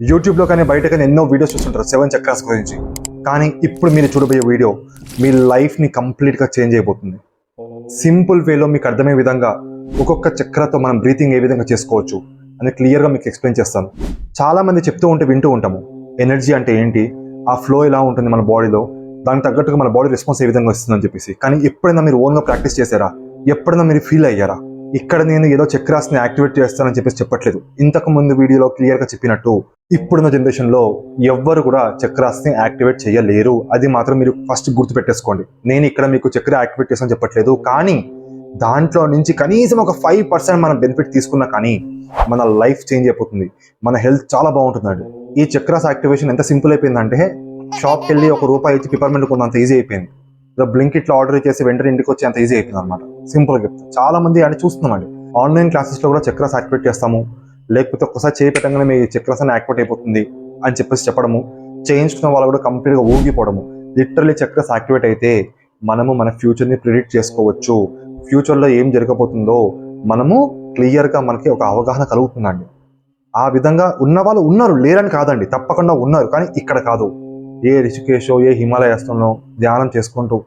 యూట్యూబ్లో కానీ బయట కానీ ఎన్నో వీడియోస్ చూస్తుంటారు సెవెన్ చక్రాస్ గురించి. కానీ ఇప్పుడు మీరు చూడబోయే వీడియో మీ లైఫ్ని కంప్లీట్గా చేంజ్ అయిపోతుంది. సింపుల్ వేలో మీకు అర్థమయ్యే విధంగా ఒక్కొక్క చక్రతో మనం బ్రీతింగ్ ఏ విధంగా చేసుకోవచ్చు అని క్లియర్గా మీకు ఎక్స్ప్లెయిన్ చేస్తాను. చాలా మంది చెప్తూ ఉంటే వింటూ ఉంటాము ఎనర్జీ అంటే ఏంటి? ఆ ఫ్లో ఎలా ఉంటుంది మన బాడీలో దానికి తగ్గట్టుగా మన బాడీ రెస్పాన్స్ ఏ విధంగా వస్తుందని చెప్పేసి. కానీ ఎప్పుడైనా మీరు ఓన్గా ప్రాక్టీస్ చేశారా? ఎప్పుడైనా మీరు ఫీల్ అయ్యారా? ఇక్కడ నేను ఏదో చక్రాస్ని యాక్టివేట్ చేస్తానని చెప్పేసి చెప్పట్లేదు. ఇంతకు ముందు వీడియోలో క్లియర్గా చెప్పినట్టు ఇప్పుడున్న జనరేషన్లో ఎవ్వరు కూడా చక్రాస్ని యాక్టివేట్ చేయలేరు. అది మాత్రం మీరు ఫస్ట్ గుర్తు పెట్టేసుకోండి నేను ఇక్కడ మీకు చక్ర యాక్టివేట్ చేస్తాను చెప్పట్లేదు. కానీ దాంట్లో నుంచి కనీసం ఒక ఫైవ్ పర్సెంట్ మనం బెనిఫిట్ తీసుకున్నా కానీ మన లైఫ్ చేంజ్ అయిపోతుంది. మన హెల్త్ చాలా బాగుంటుందండి. ఈ చక్రాస్ యాక్టివేషన్ ఎంత సింపుల్ అయిపోయిందంటే షాప్కి వెళ్ళి ఒక రూపాయి ఇచ్చి పిపర్మెంట్ కొంత ఈజీ అయిపోయింది. బ్లింక్ ఇట్లా ఆర్డర్ చేసి వెంటనే ఇంటికి వచ్చి అంత ఈజీ అయిపోయింది అనమాట సింపుల్గా చెప్తా చాలా మంది అని చూస్తున్నామండి. ఆన్లైన్ క్లాసెస్లో కూడా చక్రాస్ యాక్టివేట్ చేస్తాము. లేకపోతే ఒకసారి చేయి పెట్టగానే మీ చక్రాస్ అని యాక్టివేట్ అయిపోతుంది అని చెప్పేసి చెప్పడము. చేయించుకున్న వాళ్ళు కూడా కంప్లీట్గా ఊగిపోవడము. లిటరలీ చక్రాస్ యాక్టివేట్ అయితే మనము మన ఫ్యూచర్ని ప్రిడిక్ట్ చేసుకోవచ్చు. ఫ్యూచర్లో ఏం జరగబోతుందో మనము క్లియర్గా మనకి ఒక అవగాహన కలుగుతుందండి. ఆ విధంగా ఉన్న వాళ్ళు ఉన్నారు లేరని కాదండి. తప్పకుండా ఉన్నారు కానీ ఇక్కడ కాదు. ఏ రిషికేషో ఏ హిమాలయాస్లోనో ధ్యానం చేసుకుంటూ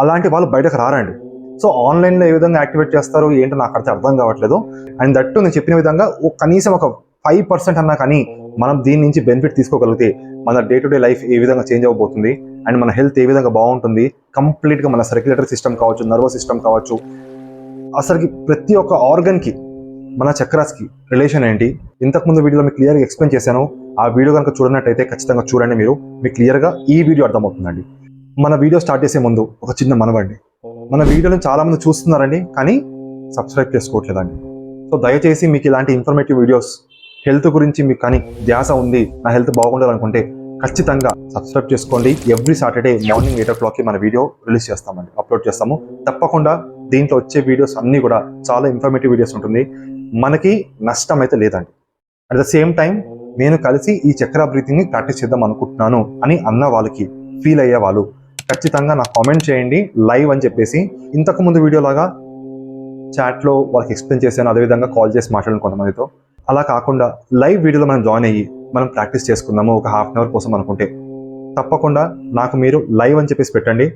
అలాంటి వాళ్ళు బయటకు రారండి. సో ఆన్లైన్లో ఏ విధంగా యాక్టివేట్ చేస్తారు ఏంటో నాకు అయితే అర్థం కావట్లేదు. అండ్ దట్టు నేను చెప్పిన విధంగా కనీసం ఒక ఫైవ్ పర్సెంట్ అన్నా కానీ మనం దీని నుంచి బెనిఫిట్ తీసుకోగలిగితే మన డే టు డే లైఫ్ ఏ విధంగా చేంజ్ అవ్వబోతుంది. అండ్ మన హెల్త్ ఏ విధంగా బాగుంటుంది. కంప్లీట్గా మన సర్క్యులేటరీ సిస్టమ్ కావచ్చు నర్వస్ సిస్టమ్ కావచ్చు. అసలుకి ప్రతి ఒక్క ఆర్గన్కి మన చక్రాస్కి రిలేషన్ ఏంటి? ఇంతకుముందు వీడియోలో మీకు క్లియర్గా ఎక్స్ప్లెయిన్ చేశాను. ఆ వీడియో కనుక చూడనట్టయితే ఖచ్చితంగా చూడండి మీరు. మీకు క్లియర్గా ఈ వీడియో అర్థమవుతుందండి. మన వీడియో స్టార్ట్ చేసే ముందు ఒక చిన్న మనవండి. మన వీడియోని చాలా మంది చూస్తున్నారండి కానీ సబ్స్క్రైబ్ చేసుకోవట్లేదండి. సో దయచేసి మీకు ఇలాంటి ఇన్ఫర్మేటివ్ వీడియోస్ హెల్త్ గురించి మీకు కానీ ధ్యాస ఉంది నా హెల్త్ బాగుండాలనుకుంటే ఖచ్చితంగా సబ్స్క్రైబ్ చేసుకోండి. ఎవ్రీ సాటర్డే మార్నింగ్ ఎయిట్ ఓ క్లాక్కి మన వీడియో రిలీజ్ చేస్తామండి. అప్లోడ్ చేస్తాము. తప్పకుండా దీంట్లో వచ్చే వీడియోస్ అన్నీ కూడా చాలా ఇన్ఫర్మేటివ్ వీడియోస్ ఉంటుంది. మనకి నష్టం అయితే లేదండి. అట్ ద సేమ్ టైం నేను కలిసి ఈ చక్ర బ్రీతింగ్ని ప్రాక్టీస్ చేద్దాం అనుకుంటున్నాను అని అన్న వాళ్ళకి ఫీల్ అయ్యే వాళ్ళు ఖచ్చితంగా నాకు కామెంట్ చేయండి లైవ్ అని చెప్పేసి. ఇంతకు ముందు వీడియో లాగా చాట్లో వాళ్ళకి ఎక్స్ప్లెయిన్ చేశాను అదేవిధంగా కాల్ చేసి మాట్లాడాను కొంతమందితో. అలా కాకుండా లైవ్ వీడియోలో మనం జాయిన్ అయ్యి మనం ప్రాక్టీస్ చేసుకుందాము ఒక హాఫ్ అన్ అవర్ కోసం అనుకుంటే. తప్పకుండా నాకు మీరు లైవ్ అని చెప్పేసి పెట్టండి.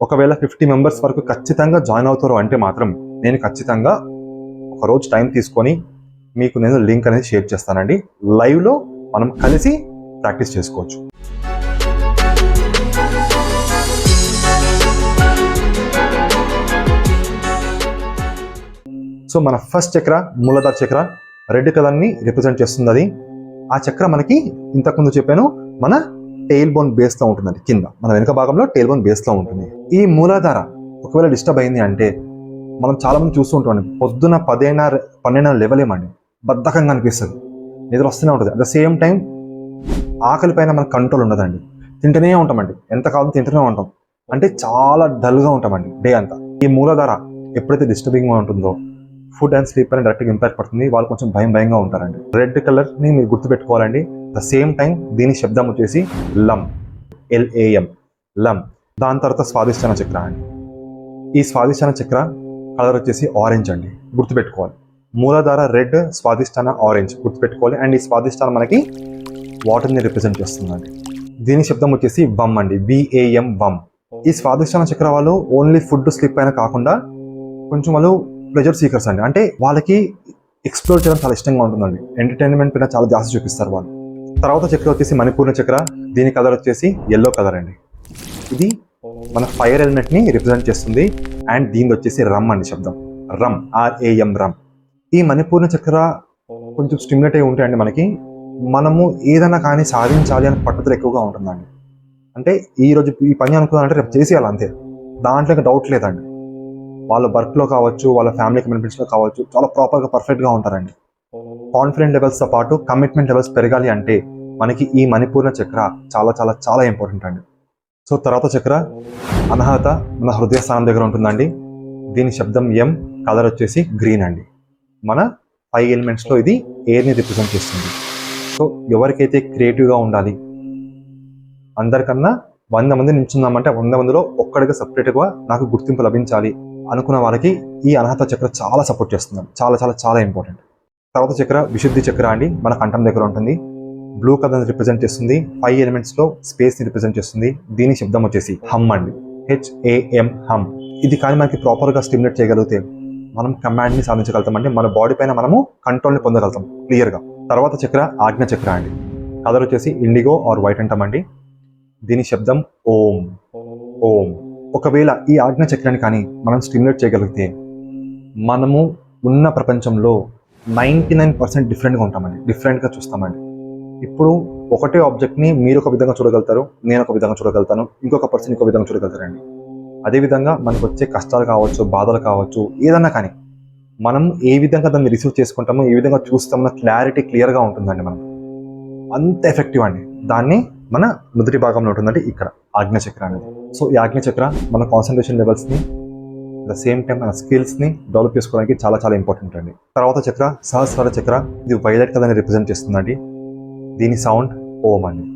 ఒకవేళ ఫిఫ్టీ మెంబర్స్ వరకు ఖచ్చితంగా జాయిన్ అవుతారు అంటే మాత్రం నేను ఖచ్చితంగా ఒక రోజు టైం తీసుకొని మీకు నేను లింక్ అనేది షేర్ చేస్తానండి. లైవ్లో మనం కలిసి ప్రాక్టీస్ చేసుకోవచ్చు. సో మన ఫస్ట్ చక్ర మూలధార చక్ర రెడ్ కలర్ని రిప్రజెంట్ చేస్తుంది అది ఆ చక్ర మనకి ఇంతకుముందు చెప్పాను మన టెయిల్ బోన్ బేస్లో ఉంటుందండి కింద. మన వెనుక భాగంలో టెయిల్ బోన్ బేస్లో ఉంటుంది. ఈ మూలాధార ఒకవేళ డిస్టర్బ్ అయింది అంటే మనం చాలా మంది చూస్తూ ఉంటామండి పొద్దున పదైనా పన్నెండున లెవెలేమండి బద్ధకంగా అనిపిస్తుంది. నిద్ర వస్తూనే ఉంటుంది. అట్ ద సేమ్ టైం ఆకలి పైన మనకు కంట్రోల్ ఉండదండి. తింటూనే ఉంటామండి. ఎంత కావాలో తింటూనే ఉంటాం. అంటే చాలా డల్గా ఉంటామండి డే అంతా. ఈ మూలాధార ఎప్పుడైతే డిస్టర్బింగ్గా ఉంటుందో ఫుడ్ అండ్ స్లీప్ అని డైరెక్ట్గా ఇంపాక్ట్ పడుతుంది. వాళ్ళు కొంచెం భయం భయంగా ఉంటారండి. రెడ్ కలర్ని మీరు గుర్తుపెట్టుకోవాలండి. ద సేమ్ టైం దీని శబ్దం వచ్చేసి లమ్ ఎల్ఏఎం లమ్ దాని తర్వాత స్వాదిష్టాన చక్ర అండి. ఈ స్వాదిష్టాన చక్ర కలర్ వచ్చేసి ఆరెంజ్ అండి. గుర్తుపెట్టుకోవాలి. మూలాధార రెడ్ స్వాదిష్టాన ఆరెంజ్ గుర్తుపెట్టుకోవాలి. అండ్ ఈ స్వాదిష్టాన మనకి వాటర్ని రిప్రజెంట్ చేస్తుందండి. దీని శబ్దం వచ్చేసి బమ్ అండి. బిఏఎం బమ్ ఈ స్వాదిష్టాన చక్ర వాళ్ళు ఓన్లీ ఫుడ్ స్లిప్ అయినా కాకుండా కొంచెం వాళ్ళు ప్లెజర్ సీకర్స్ అండి. అంటే వాళ్ళకి ఎక్స్ప్లోర్ చేయడం చాలా ఇష్టంగా ఉంటుందండి. ఎంటర్టైన్మెంట్ పైన చాలా జాస్తి చూపిస్తారు వాళ్ళు. తర్వాత చక్ర వచ్చేసి మణిపూర్ణ చక్ర దీని కలర్ వచ్చేసి ఎల్లో కలర్ అండి. ఇది మన ఫైర్ ఎలిమెంట్ని రిప్రజెంట్ చేస్తుంది. అండ్ దీని వచ్చేసి రమ్ అండి శబ్దం. రమ్ ఆర్ఏఎం రమ్ ఈ మణిపూర్ణ చక్ర కొంచెం స్టిమ్యులేట్ అయి ఉంటాయండి మనకి. మనము ఏదైనా కానీ సాధించాలి అని పట్టుదల ఎక్కువగా ఉంటుందండి. అంటే ఈ రోజు ఈ పని అనుకున్నానంటే రేపు చేసేయాలి అంతే. దాంట్లో డౌట్ లేదండి. వాళ్ళ వర్క్లో కావచ్చు వాళ్ళ ఫ్యామిలీ కమిట్మెంట్స్లో కావచ్చు చాలా ప్రాపర్గా పర్ఫెక్ట్గా ఉంటారండి. కాన్ఫిడెంట్ లెవెల్స్తో పాటు కమిట్మెంట్ లెవెల్స్ పెరగాలి అంటే మనకి ఈ మణిపూర్ణ చక్ర చాలా చాలా చాలా ఇంపార్టెంట్ అండి. సో తర్వాత చక్ర అనర్హత మన హృదయ స్థానం దగ్గర ఉంటుందండి. దీని శబ్దం ఎం కలర్ వచ్చేసి గ్రీన్ అండి. మన ఫైవ్ ఎలిమెంట్స్లో ఇది ఎయిర్ని రిప్రజెంట్ చేస్తుంది. సో ఎవరికైతే క్రియేటివ్గా ఉండాలి అందరికన్నా వంద మంది నించున్నామంటే వంద మందిలో ఒక్కడిగా సపరేట్గా నాకు గుర్తింపు లభించాలి అనుకున్న వాళ్ళకి ఈ అర్హత చక్ర చాలా సపోర్ట్ చేస్తుంది. చాలా చాలా చాలా ఇంపార్టెంట్ తర్వాత చక్ర విశుద్ధి చక్ర అండి. మన కంఠం దగ్గర ఉంటుంది. బ్లూ కలర్ రిప్రజెంట్ చేస్తుంది. ఫైవ్ ఎలిమెంట్స్లో స్పేస్ని రిప్రజెంట్ చేస్తుంది. దీని శబ్దం వచ్చేసి హమ్ అండి. హెచ్ఏఎం హమ్. ఇది కానీ మనకి ప్రాపర్గా స్టిమ్యులేట్ చేయగలిగితే మనం కమాండ్ని సాధించగలుగుతాం అంటే మన బాడీ పైన మనము కంట్రోల్ని పొందగలుగుతాం. క్లియర్గా. తర్వాత చక్ర ఆజ్ఞ చక్ర అండి. కలర్ వచ్చేసి ఇండిగో ఆర్ వైట్ అంటామండి. దీని శబ్దం ఓం. ఓం. ఒకవేళ ఈ ఆజ్ఞ చక్రాన్ని కానీ మనం స్టిమ్యులేట్ చేయగలిగితే మనము ఉన్న ప్రపంచంలో నైంటీ నైన్ పర్సెంట్ డిఫరెంట్గా ఉంటామండి. డిఫరెంట్గా చూస్తామండి. ఇప్పుడు ఒకటే ఆబ్జెక్ట్ని మీరు ఒక విధంగా చూడగలుగుతారు నేను ఒక విధంగా చూడగలుగుతాను ఇంకొక పర్సన్ ఇంకో విధంగా చూడగలుగుతారండి. అదేవిధంగా మనకు వచ్చే కష్టాలు కావచ్చు బాధలు కావచ్చు ఏదన్నా కానీ మనం ఏ విధంగా దాన్ని రిసీవ్ చేసుకుంటామో ఏ విధంగా చూస్తామో క్లారిటీ క్లియర్గా ఉంటుందండి మనం అంత ఎఫెక్టివ్ అండి. దాన్ని మన మొదటి భాగంలో ఉంటుందంటే ఇక్కడ ఆజ్ఞచక్ర అనేది. సో ఈ ఆజ్ఞచక్ర మన కాన్సన్ట్రేషన్ లెవెల్స్ని ద సేమ్ టైం మన స్కిల్స్ని డెవలప్ చేసుకోవడానికి చాలా చాలా ఇంపార్టెంట్ అండి. తర్వాత చక్ర సహస్రాల చక్ర ఇది వైలెట్ కథని రిప్రజెంట్ చేస్తుందండి. దీని సౌండ్ ఓం అండి.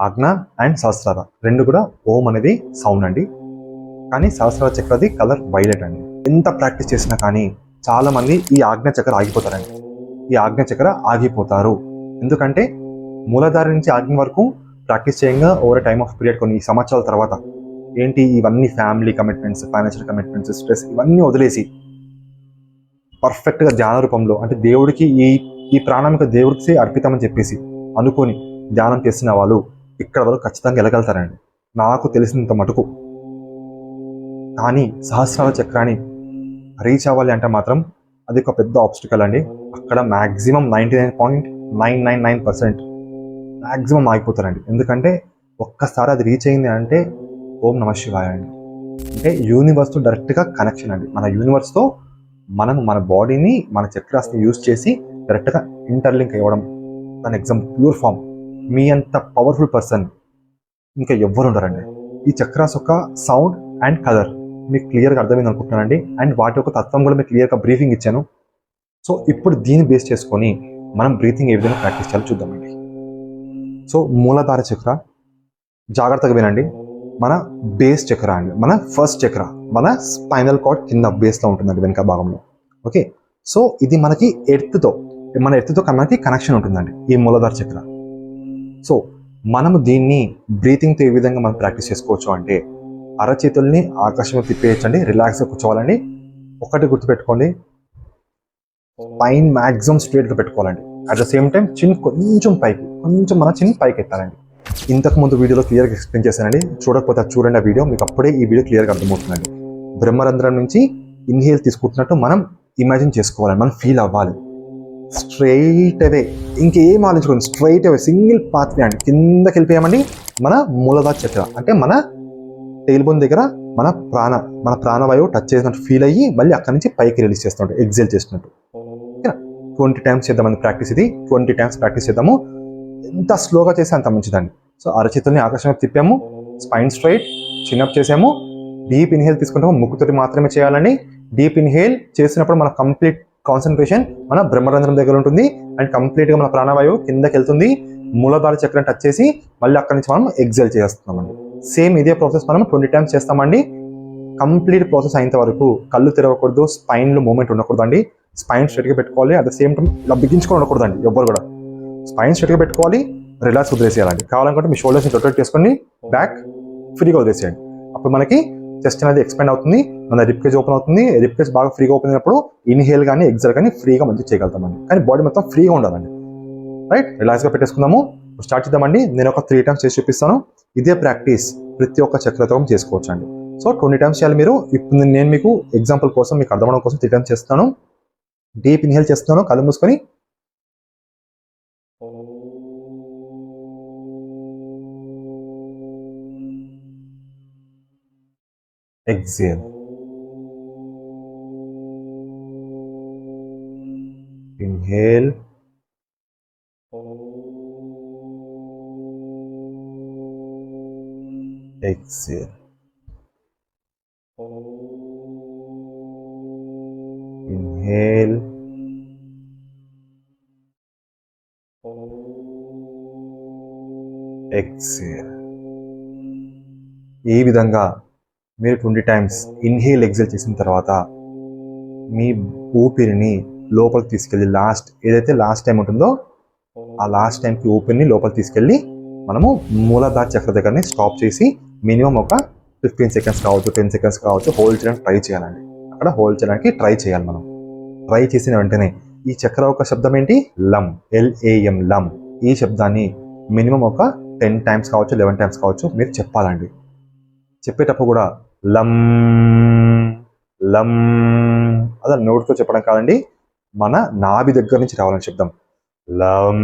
ఆజ్ఞ అండ్ సహస్రార రెండు కూడా ఓం అనేది సౌండ్ అండి. కానీ సహస్ర చక్రది కలర్ వైలెట్ అండి. ఎంత ప్రాక్టీస్ చేసినా కానీ చాలా మంది ఈ ఆజ్ఞ చక్ర ఆగిపోతారండి. ఈ ఆజ్ఞ చక్ర ఆగిపోతారు. ఎందుకంటే మూలధారి నుంచి ఆజ్ఞ వరకు ప్రాక్టీస్ చేయంగా ఓవర్ టైమ్ ఆఫ్ పీరియడ్ కొన్ని సంవత్సరాల తర్వాత ఏంటి ఇవన్నీ family commitments financial commitments stress ఇవన్నీ వదిలేసి పర్ఫెక్ట్గా ధ్యాన రూపంలో అంటే దేవుడికి ఈ ఈ ప్రాణామిక దేవుడికి అర్పితమని చెప్పేసి అనుకొని ధ్యానం చేసిన వాళ్ళు ఇక్కడ వరకు ఖచ్చితంగా వెళ్ళగలుగుతారండి. నాకు తెలిసినంత మటుకు కానీ సహస్రాల చక్రాన్ని రీచ్ అవ్వాలి అంటే మాత్రం అది ఒక పెద్ద ఆబ్స్టికల్ అండి. అక్కడ maximum ninety nine point nine nine nine percent maximum ఆగిపోతారండి. ఎందుకంటే ఒక్కసారి అది రీచ్ అయింది అంటే ఓం నమ శివాయ అండి. అంటే యూనివర్స్తో డైరెక్ట్గా కనెక్షన్ అండి. మన యూనివర్స్తో మనం మన బాడీని మన చక్రాస్ని యూజ్ చేసి డైరెక్ట్గా ఇంటర్లింక్ అవ్వడం దాని ఎగ్జామ్ ప్యూర్ ఫామ్ మీ అంత పవర్ఫుల్ పర్సన్ ఇంకా ఎవ్వరు ఉండరండి. ఈ చక్రాస్ యొక్క సౌండ్ అండ్ కలర్ మీకు క్లియర్గా అర్థమైంది అనుకుంటున్నానండి. అండ్ వాటి యొక్క తత్వం కూడా మీకు క్లియర్గా బ్రీఫింగ్ ఇచ్చాను. సో ఇప్పుడు దీన్ని బేస్ చేసుకొని మనం బ్రీతింగ్ ఏ విధంగా ప్రాక్టీస్ చేయాలో చూద్దామండి. సో మూలధార చక్ర జాగ్రత్తగా వినండి. మన బేస్ చక్ర అండి. మన ఫస్ట్ చక్ర మన స్పైనల్ కార్డ్ కింద బేస్లో ఉంటుందండి వెనుక భాగంలో. ఓకే సో ఇది మనకి ఎర్త్తో మన ఎర్త్తో మనకి కనెక్షన్ ఉంటుందండి ఈ మూలధార చక్ర. సో మనము దీన్ని బ్రీతింగ్తో ఏ విధంగా మనం ప్రాక్టీస్ చేసుకోవచ్చు అంటే అరచేతుల్ని ఆకాశంలో తిప్పేయచ్చండి రిలాక్స్గా కూర్చోవాలండి. ఒకటి గుర్తుపెట్టుకోండి. పైన మ్యాక్సిమం స్ట్రేట్గా పెట్టుకోవాలండి. అట్ ద సేమ్ టైం చిన్ కొంచెం పైకి. కొంచెం మన చిన్న పైకి ఎత్తాలండి ఇంతకు ముందు వీడియోలో క్లియర్గా ఎక్స్ప్లెయిన్ చేశానండి. చూడకపోతే చూడండి ఆ వీడియో మీకు అప్పుడే ఈ వీడియో క్లియర్గా అర్థమవుతుందండి. బ్రహ్మరంధ్రం నుంచి ఇన్హేల్ తీసుకుంటున్నట్టు మనం ఇమాజిన్ చేసుకోవాలి మనం ఫీల్ అవ్వాలి. స్ట్రైట్ అవే ఇంకేం ఆలోచించుకోండి స్ట్రైట్ అవే సింగిల్ పాత్వే అండి కిందకి వెళ్ళిపోయామండి మన మూలధార చక్ర అంటే మన టేల్బోన్ దగ్గర మన ప్రాణ మన ప్రాణవాయువు టచ్ చేసినట్టు ఫీల్ అయ్యి మళ్ళీ అక్కడి నుంచి పైకి రిలీజ్ చేస్తుంటాం ఎగ్జైల్ చేసినట్టు ట్వంటీ టైమ్స్ చేద్దామని ప్రాక్టీస్ ఇది. ట్వంటీ టైమ్స్ ప్రాక్టీస్ చేద్దాము. ఎంత స్లోగా చేస్తే అంత మంచిదండి. సో అరచేతుల్ని ఆకాశం తిప్పాము స్పైన్ స్ట్రైట్ చిన్నప్ చేసాము. డీప్ ఇన్హేల్ తీసుకుంటాము ముక్కుతోటి మాత్రమే చేయాలండి. డీప్ ఇన్హేల్ చేసినప్పుడు మన కంప్లీట్ కాన్సన్ట్రేషన్ మన బ్రహ్మరంధ్రం దగ్గర ఉంటుంది. అండ్ కంప్లీట్గా మన ప్రాణవాయువు కిందకి వెళ్తుంది. మూలధార చక్రం టచ్ చేసి మళ్ళీ అక్కడి నుంచి మనం ఎగ్జైల్ చేస్తున్నామండి. సేమ్ ఇదే ప్రాసెస్ మనం ట్వంటీ టైమ్స్ చేస్తామండి. కంప్లీట్ ప్రాసెస్ అయినంత వరకు కళ్ళు తెరవకూడదు స్పైన్లో మూమెంట్ ఉండకూడదండి. స్పైన్ స్ట్రెట్గా పెట్టుకోవాలి అట్ ద సేమ్ టైం ఇలా బిగించుకొని ఉండకూడదండి ఎవ్వరు కూడా. స్పైన్ స్ట్రెట్గా పెట్టుకోవాలి రిలాక్స్ వదిలేసేయాలండి. కావాలనుకుంటే మీ షోల్డర్స్ని రొటేట్ చేసుకొని బ్యాక్ ఫ్రీగా వదిలేసేయండి. అప్పుడు మనకి చెస్ట్ అనేది ఎక్స్పెండ్ అవుతుంది మన రిప్కేజ్ ఓపెన్ అవుతుంది. రిప్కేజ్ బాగా ఫ్రీగా ఓపెన్ అయినప్పుడు ఇన్హేల్ కానీ ఎగ్జల్ కానీ ఫ్రీగా మంచిగా చేయగలుగుతామండి. కానీ బాడీ మొత్తం ఫ్రీగా ఉండాలండి. రైట్ రిలాక్స్గా పెట్టేసుకుందాము. స్టార్ట్ చేద్దామండి. నేను ఒక త్రీ టైమ్స్ చేసి చూపిస్తాను. ఇదే ప్రాక్టీస్ ప్రతి ఒక్క చక్రతకం చేసుకోవచ్చు అండి సో ట్వంటీ టైమ్స్ చేయాలి మీరు. ఇప్పుడు నేను మీకు ఎగ్జాంపుల్ కోసం మీకు అర్థమవడం కోసం త్రీ టైమ్స్ చేస్తాను. డీప్ ఇన్హేల్ చేస్తున్నాను కళ్ళు మూసుకొని. Exhale inhale exhale. Inhale. Exhale. ఈ విధంగా మీరు ట్వంటీ టైమ్స్ ఇన్హేల్ ఎగ్జైల్ చేసిన తర్వాత మీ ఊపిరిని లోపలికి తీసుకెళ్ళి లాస్ట్ ఏదైతే లాస్ట్ టైం ఉంటుందో ఆ లాస్ట్ టైంకి ఊపిరిని లోపలికి తీసుకెళ్ళి మనము మూలాధార చక్ర దగ్గరని స్టాప్ చేసి మినిమం ఒక ఫిఫ్టీన్ సెకండ్స్ కావచ్చు టెన్ సెకండ్స్ కావచ్చు హోల్డ్ చేయడానికి ట్రై చేయాలండి. అక్కడ హోల్డ్ చేయడానికి ట్రై చేయాలి మనం. ట్రై చేసిన వెంటనే ఈ చక్ర ఒక శబ్దం ఏంటి? లమ్ ఎల్ఏఎం లమ్ ఈ శబ్దాన్ని మినిమం ఒక టెన్ టైమ్స్ కావచ్చు లెవెన్ టైమ్స్ కావచ్చు మీరు చెప్పాలండి. చెప్పేటప్పుడు కూడా లం లం. అదే నోటితో చెప్పడం కాదండి మన నాభి దగ్గర నుంచి రావాలని శబ్దం లం.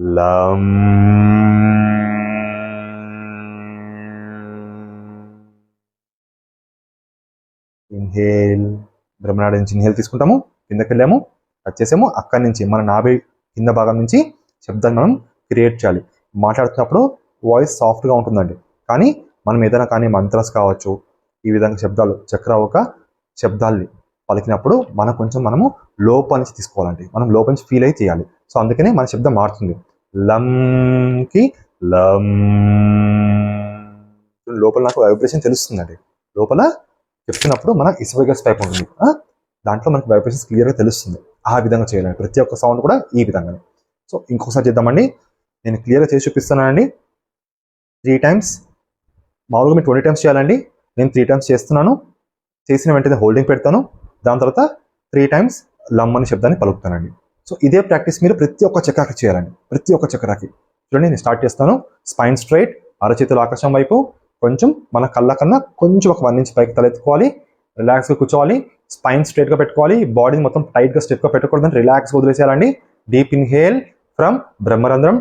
లం. ఇన్హేల్. బ్రహ్మనాడు నుంచి ఇన్హేల్ తీసుకుంటాము. కిందకి వెళ్ళాము వచ్చేసేమో చేసాము. అక్కడి నుంచి మన నాభి కింద భాగం నుంచి శబ్దాన్ని మనం క్రియేట్ చేయాలి. మాట్లాడుతున్నప్పుడు వాయిస్ సాఫ్ట్గా ఉంటుందండి. కానీ మనం ఏదైనా కానీ మంత్రస్ కావచ్చు ఈ విధంగా శబ్దాలు చక్ర ఒక శబ్దాల్ని పలికినప్పుడు మనం కొంచెం మనము లోపల నుంచి తీసుకోవాలండి. మనం లోపల నుంచి ఫీల్ అయి చేయాలి సో అందుకనే మన శబ్దం మారుతుంది. లంకి లం. లోపల నాకు వైబ్రేషన్ తెలుస్తుందండి. లోపల చెప్తున్నప్పుడు మన ఇసువగస్ టైప్ ఉంటుంది. దాంట్లో మనకి వైబ్రేషన్స్ క్లియర్గా తెలుస్తుంది. ఆ విధంగా చేయాలండి ప్రతి ఒక్క సౌండ్ కూడా ఈ విధంగానే. సో ఇంకొకసారి చేద్దామండి. నేను క్లియర్గా చేసి చూపిస్తున్నానండి. త్రీ టైమ్స్ మామూలుగా మీరు ట్వంటీ టైమ్స్ చేయాలండి. నేను త్రీ టైమ్స్ చేస్తున్నాను. చేసిన వెంటనే హోల్డింగ్ పెడతాను. దాని తర్వాత త్రీ టైమ్స్ లమ్ అని శబ్దాన్ని పలుకుతానండి. సో ఇదే ప్రాక్టీస్ మీరు ప్రతి ఒక్క చక్రాకి చేయాలండి. ప్రతి ఒక్క చక్రాకి. చూడండి నేను స్టార్ట్ చేస్తాను. స్పైన్ స్ట్రైట్ అరచేతుల ఆకాశం వైపు. కొంచెం మన కళ్ళ కన్నా కొంచెం ఒక వన్ ఇంచ్ పైకి తలెత్తుకోవాలి. రిలాక్స్గా కూర్చోవాలి. స్పైన్ స్ట్రైట్గా పెట్టుకోవాలి. బాడీని మొత్తం టైట్గా స్ట్రెట్గా పెట్టకూడదని రిలాక్స్గా వదిలేసేయాలండి. డీప్ ఇన్హేల్ ఫ్రమ్ బ్రహ్మరంధ్రం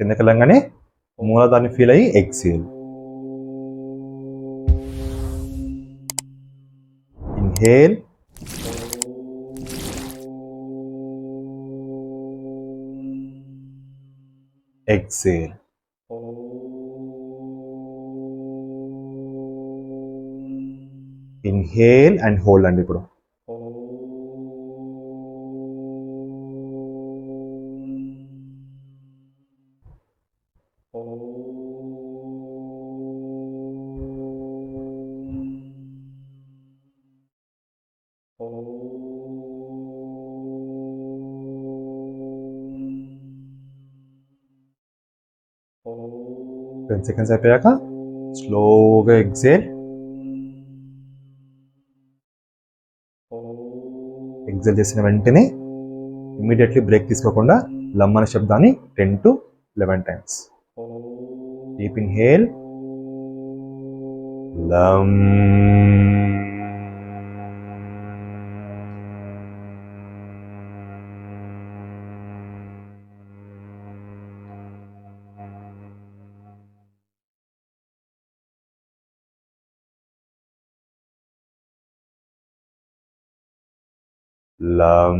కిందకి వెళ్ళంగానే మూలధాన్ని ఫీల్ అయ్యి exhale inhale exhale inhale and hold అండి ఇప్పుడు టెన్ సెకండ్స్ అయిపోయాక స్లోగా ఎగ్జేల్ ఎగ్జేల్ చేసిన వెంటనే ఇమీడియట్లీ బ్రేక్ తీసుకోకుండా లమ్ అనే శబ్దాన్ని ten to eleven times deep inhale లమ్. లం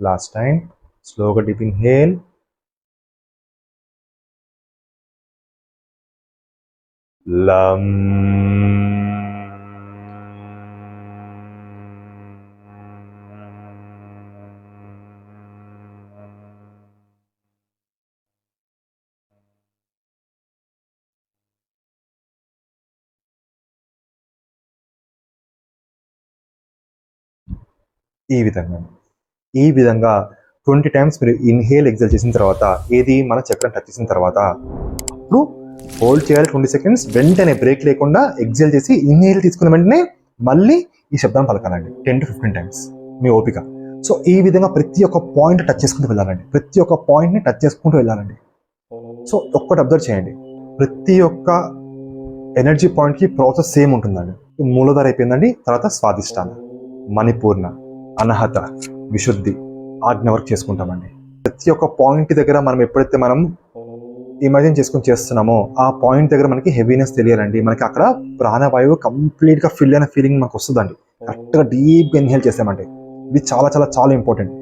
లాస్ట్ టైం స్లోగా డీప్ ఇన్హేల్ లం ఈ విధంగా. ఈ విధంగా ట్వంటీ టైమ్స్ మీరు ఇన్హేల్ ఎగ్జల్ చేసిన తర్వాత ఏది మన చక్రం టచ్ చేసిన తర్వాత అప్పుడు హోల్డ్ చేయాలి ట్వంటీ సెకండ్స్ వెంటనే బ్రేక్ లేకుండా ఎగ్జల్ చేసి ఇన్హేల్ తీసుకున్న వెంటనే మళ్ళీ ఈ శబ్దం పలకాలండి టెన్ టు ఫిఫ్టీన్ టైమ్స్ మీ ఓపిక. సో ఈ విధంగా ప్రతి ఒక్క పాయింట్ టచ్ చేసుకుంటూ వెళ్ళాలండి ప్రతి ఒక్క పాయింట్ని టచ్ చేసుకుంటూ వెళ్ళాలండి. సో ఒక్కటి అబ్జర్వ్ చేయండి ప్రతి ఒక్క ఎనర్జీ పాయింట్కి ప్రాసెస్ సేమ్ ఉంటుందండి. మూలధార అయిపోయిందండి తర్వాత స్వాదిష్టాన మణిపూర్ణ. అనహత విశుద్ధి ఆజ్ఞ వర్క్ చేసుకుంటామండి. ప్రతి ఒక్క పాయింట్ దగ్గర మనం ఎప్పుడైతే మనం ఇమాజిన్ చేసుకుని చేస్తున్నామో ఆ పాయింట్ దగ్గర మనకి హెవీనెస్ తెలియాలండి. మనకి అక్కడ ప్రాణవాయువు కంప్లీట్గా ఫిల్ అయిన ఫీలింగ్ మనకు వస్తుందండి. కరెక్ట్గా డీప్ ఇన్హేల్ చేసామండి ఇది చాలా చాలా చాలా ఇంపార్టెంట్.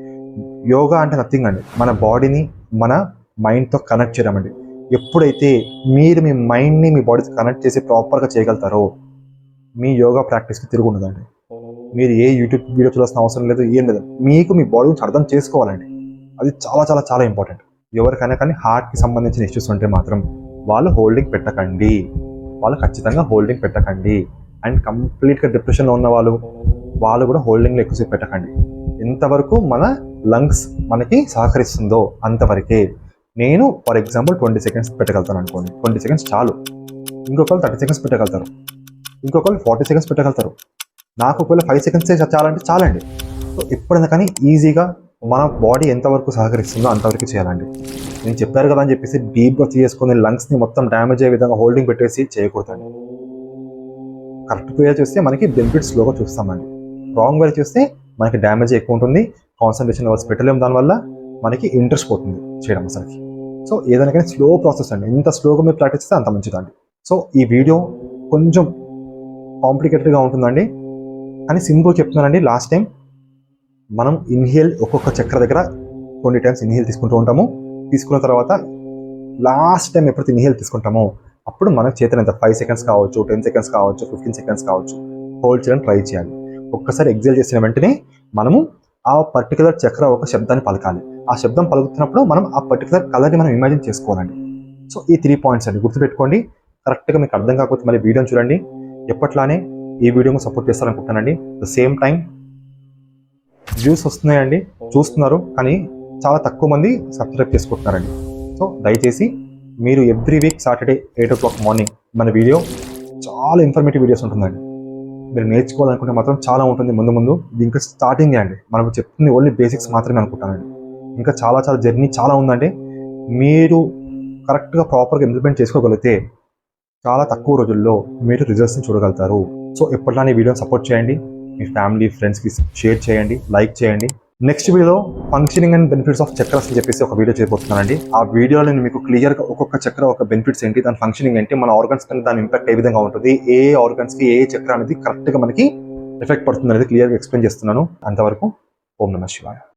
యోగా అంటే నథింగ్ అండి. మన బాడీని మన మైండ్తో కనెక్ట్ చేయడం అండి ఎప్పుడైతే మీరు మీ మైండ్ని మీ బాడీతో కనెక్ట్ చేసి ప్రాపర్గా చేయగలుగుతారో మీ యోగా ప్రాక్టీస్కి తిరుగు ఉండదండి. మీరు ఏ యూట్యూబ్ వీడియో చూడాల్సిన అవసరం లేదు ఏం లేదు. మీకు మీ బాడీ గురించి అర్థం చేసుకోవాలండి. అది చాలా చాలా చాలా ఇంపార్టెంట్ ఎవరికైనా కానీ హార్ట్కి సంబంధించిన ఇష్యూస్ ఉంటే మాత్రం వాళ్ళు హోల్డింగ్ పెట్టకండి. వాళ్ళు ఖచ్చితంగా హోల్డింగ్ పెట్టకండి. అండ్ కంప్లీట్గా డిప్రెషన్లో ఉన్న వాళ్ళు వాళ్ళు కూడా హోల్డింగ్లో ఎక్కువసేపు పెట్టకండి. ఎంతవరకు మన లంగ్స్ మనకి సహకరిస్తుందో అంతవరకే. నేను ఫర్ ఎగ్జాంపుల్ ట్వంటీ సెకండ్స్ పెట్టగలుగుతాను అనుకోండి. ట్వంటీ సెకండ్స్ చాలు. ఇంకొకరు థర్టీ సెకండ్స్ పెట్టగలుగుతారు. ఇంకొకరు ఫార్టీ సెకండ్స్ పెట్టగలుగుతారు. నాకు ఒకవేళ ఫైవ్ సెకండ్సే చాలంటే చాలండి. సో ఎప్పుడైనా కానీ ఈజీగా మన బాడీ ఎంతవరకు సహకరిస్తుందో అంతవరకు చేయాలండి. నేను చెప్పారు కదా అని చెప్పేసి డీప్గా చేసుకుని లంగ్స్ని మొత్తం డ్యామేజ్ అయ్యే విధంగా హోల్డింగ్ పెట్టేసి చేయకూడదండి. కరెక్ట్ వేలో చూస్తే మనకి బెనిఫిట్ స్లోగా చూస్తామండి. రాంగ్ వేలో చూస్తే మనకి డ్యామేజ్ ఎక్కువ ఉంటుంది. కాన్సన్ట్రేషన్ లెవెల్స్ పెట్టలేము. దానివల్ల మనకి ఇంట్రెస్ట్ పోతుంది చేయడం అసలుకి. సో ఏదైనా కానీ స్లో ప్రాసెస్ అండి. ఎంత స్లోగా మీరు ప్రాక్టీస్ చేస్తే అంత మంచిదండి. సో ఈ వీడియో కొంచెం కాంప్లికేటెడ్గా ఉంటుందండి. కానీ సింపుల్ చెప్తున్నానండి లాస్ట్ టైం మనం ఇన్హేల్ ఒక్కొక్క చక్ర దగ్గర ట్వంటీ టైమ్స్ ఇన్హేల్ తీసుకుంటూ ఉంటాము. తీసుకున్న తర్వాత లాస్ట్ టైం ఎప్పుడైతే ఇన్హేల్ తీసుకుంటామో అప్పుడు మనకు చేతన ఎంత ఫైవ్ సెకండ్స్ కావచ్చు టెన్ సెకండ్స్ కావచ్చు ఫిఫ్టీన్ సెకండ్స్ కావచ్చు హోల్డ్ చేయడానికి ట్రై చేయాలి. ఒక్కసారి ఎగ్జైల్ చేసిన వెంటనే మనము ఆ పర్టికులర్ చక్ర ఒక శబ్దాన్ని పలకాలి. ఆ శబ్దం పలుకుతున్నప్పుడు మనం ఆ పర్టికులర్ కలర్ని మనం ఇమాజిన్ చేసుకోవాలండి. సో ఈ త్రీ పాయింట్స్ అండి. గుర్తుపెట్టుకోండి. కరెక్ట్గా మీకు అర్థం కాకపోతే మళ్ళీ వీడియోని చూడండి. ఎప్పట్లానే ఈ వీడియోని సపోర్ట్ చేస్తారనుకుంటానండి ద సేమ్ టైం వ్యూస్ వస్తున్నాయండి. చూస్తున్నారు కానీ చాలా తక్కువ మంది సబ్స్క్రైబ్ చేసుకుంటున్నారండి. సో దయచేసి మీరు every week Saturday eight o'clock morning మన వీడియో చాలా ఇన్ఫర్మేటివ్ వీడియోస్ ఉంటుందండి. మీరు నేర్చుకోవాలనుకుంటే మాత్రం చాలా ఉంటుంది ముందు ముందు. ఇది ఇంకా స్టార్టింగ్ అండి. మనం చెప్తుంది ఓన్లీ బేసిక్స్ మాత్రమే అనుకుంటానండి. ఇంకా చాలా చాలా జర్నీ చాలా ఉందండి. మీరు కరెక్ట్గా ప్రాపర్గా ఇంప్లిమెంట్ చేసుకోగలిగితే చాలా తక్కువ రోజుల్లో మీరు రిజల్ట్స్ని చూడగలుగుతారు. సో ఎప్పటిలానే వీడియోని సపోర్ట్ చేయండి. మీ ఫ్యామిలీ ఫ్రెండ్స్కి షేర్ చేయండి లైక్ చేయండి. నెక్స్ట్ వీడియోలో functioning and benefits of chakras అని చెప్పేసి ఒక వీడియో చేయబోతున్నానండి ఆ వీడియోలో నేను మీకు క్లియర్గా ఒక్కొక్క చక్ర ఒక బెనిఫిట్స్ ఏంటి దాని ఫంక్షనింగ్ ఏంటి మన ఆర్గన్స్ పైన దాని ఇంపాక్ట్ ఏ విధంగా ఉంటుంది ఏ ఆర్గన్స్కి ఏ చక్ర అనేది కరెక్ట్గా మనకి ఎఫెక్ట్ పడుతుంది అనేది క్లియర్గా ఎక్స్ప్లెయిన్ చేస్తున్నాను. అంతవరకు ఓం నమ శివాయ.